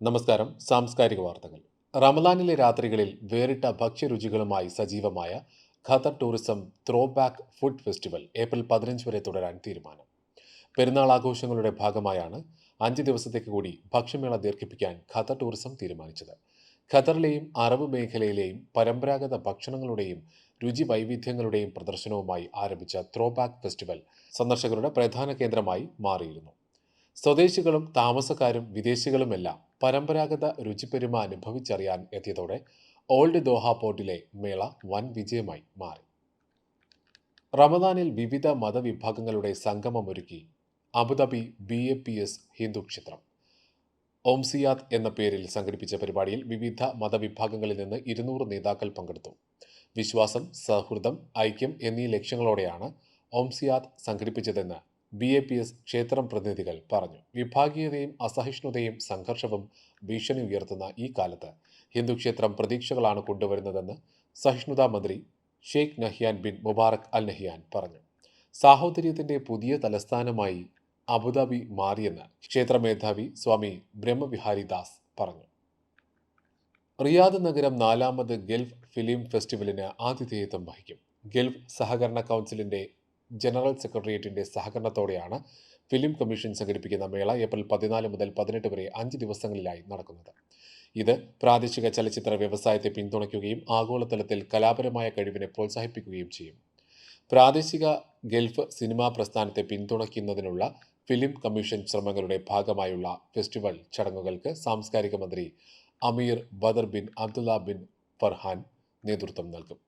നമസ്കാരം. സാംസ്കാരിക വാർത്തകൾ. റമദാനിലെ രാത്രികളിൽ വേറിട്ട ഭക്ഷ്യരുചികളുമായി സജീവമായ Qatar tourism throwback food festival April പതിനഞ്ച് വരെ തുടരാൻ തീരുമാനം. പെരുന്നാൾ ആഘോഷങ്ങളുടെ ഭാഗമായാണ് അഞ്ച് ദിവസത്തേക്ക് കൂടി ഭക്ഷ്യമേള ദീർഘിപ്പിക്കാൻ ഖത്തർ ടൂറിസം തീരുമാനിച്ചത്. ഖത്തറിലെയും അറബ് മേഖലയിലെയും പരമ്പരാഗത ഭക്ഷണങ്ങളുടെയും രുചി വൈവിധ്യങ്ങളുടെയും പ്രദർശനവുമായി ആരംഭിച്ച ത്രോ ബാക്ക് ഫെസ്റ്റിവൽ സന്ദർശകരുടെ പ്രധാന കേന്ദ്രമായി മാറിയിരുന്നു. സ്വദേശികളും താമസക്കാരും വിദേശികളുമെല്ലാം പരമ്പരാഗത രുചിപ്പെരുമ അനുഭവിച്ചറിയാൻ എത്തിയതോടെ ഓൾഡ് ദോഹ പോർട്ടിലെ മേള വൻ വിജയമായി മാറി. റമദാനിൽ വിവിധ മതവിഭാഗങ്ങളുടെ സംഗമമൊരുക്കി Abu Dhabi B A P S Hindu ക്ഷേത്രം. ഓംസിയാത്ത് എന്ന പേരിൽ സംഘടിപ്പിച്ച പരിപാടിയിൽ വിവിധ മതവിഭാഗങ്ങളിൽ നിന്ന് ഇരുന്നൂറ് നേതാക്കൾ പങ്കെടുത്തു. വിശ്വാസം സൗഹൃദം ഐക്യം എന്നീ ലക്ഷ്യങ്ങളോടെയാണ് ഓംസിയാദ് സംഘടിപ്പിച്ചതെന്ന് ബി എ പി എസ് ക്ഷേത്രം പ്രതിനിധികൾ പറഞ്ഞു. വിഭാഗീയതയും അസഹിഷ്ണുതയും സംഘർഷവും ഭീഷണി ഉയർത്തുന്ന ഈ കാലത്ത് ഹിന്ദു ക്ഷേത്രം പ്രതീക്ഷകളാണ് കൊണ്ടുവരുന്നതെന്ന് സഹിഷ്ണുതാ മന്ത്രി Sheikh Nahyan bin Mubarak Al Nahyan പറഞ്ഞു. സാഹോദര്യത്തിന്റെ പുതിയ തലസ്ഥാനമായി അബുദാബി മാറിയെന്ന് ക്ഷേത്ര മേധാവി സ്വാമി ബ്രഹ്മവിഹാരി ദാസ് പറഞ്ഞു. റിയാദ് നഗരം നാലാമത് ഗൾഫ് ഫിലിം ഫെസ്റ്റിവലിന് ആതിഥേയത്വം വഹിക്കും. ഗൾഫ് സഹകരണ കൗൺസിലിന്റെ ജനറൽ സെക്രട്ടേറിയറ്റിന്റെ സഹകരണത്തോടെയാണ് ഫിലിം കമ്മീഷൻ സംഘടിപ്പിക്കുന്ന മേള ഏപ്രിൽ പതിനാല് മുതൽ പതിനെട്ട് വരെ അഞ്ച് ദിവസങ്ങളിലായി നടക്കുന്നത്. ഇത് പ്രാദേശിക ചലച്ചിത്ര വ്യവസായത്തെ പിന്തുണയ്ക്കുകയും ആഗോളതലത്തിൽ കലാപരമായ കഴിവിനെ പ്രോത്സാഹിപ്പിക്കുകയും ചെയ്യും. പ്രാദേശിക ഗൾഫ് സിനിമാ പ്രസ്ഥാനത്തെ പിന്തുണയ്ക്കുന്നതിനുള്ള ഫിലിം കമ്മീഷൻ ശ്രമങ്ങളുടെ ഭാഗമായുള്ള ഫെസ്റ്റിവൽ ചടങ്ങുകൾക്ക് സാംസ്കാരിക മന്ത്രി Amir Badr bin Abdullah bin Farhan നേതൃത്വം നൽകും.